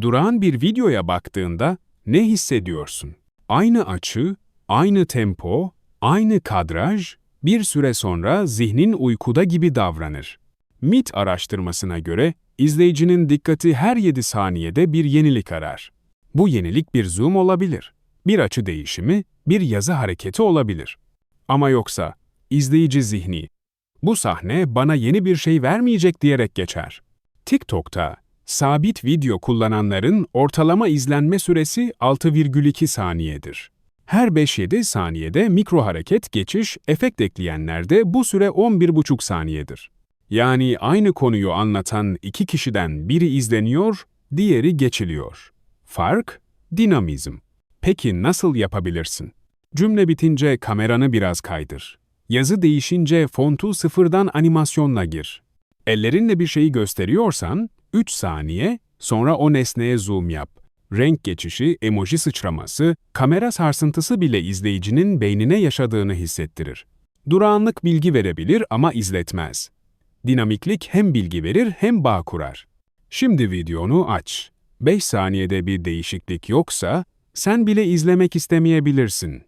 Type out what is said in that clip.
Durağan bir videoya baktığında ne hissediyorsun? Aynı açı, aynı tempo, aynı kadraj, bir süre sonra zihnin uykuda gibi davranır. MIT araştırmasına göre izleyicinin dikkati her 7 saniyede bir yenilik arar. Bu yenilik bir zoom olabilir, bir açı değişimi, bir yazı hareketi olabilir. Ama yoksa izleyici zihni, bu sahne bana yeni bir şey vermeyecek diyerek geçer. TikTok'ta sabit video kullananların ortalama izlenme süresi 6,2 saniyedir. Her 5-7 saniyede mikro hareket, geçiş, efekt ekleyenlerde bu süre 11,5 saniyedir. Yani aynı konuyu anlatan iki kişiden biri izleniyor, diğeri geçiliyor. Fark, dinamizm. Peki nasıl yapabilirsin? Cümle bitince kameranı biraz kaydır. Yazı değişince fontu sıfırdan animasyonla gir. Ellerinle bir şeyi gösteriyorsan 3 saniye, sonra o nesneye zoom yap. Renk geçişi, emoji sıçraması, kamera sarsıntısı bile izleyicinin beynine yaşadığını hissettirir. Durağanlık bilgi verebilir ama izletmez. Dinamiklik hem bilgi verir hem bağ kurar. Şimdi videonu aç. 5 saniyede bir değişiklik yoksa sen bile izlemek istemeyebilirsin.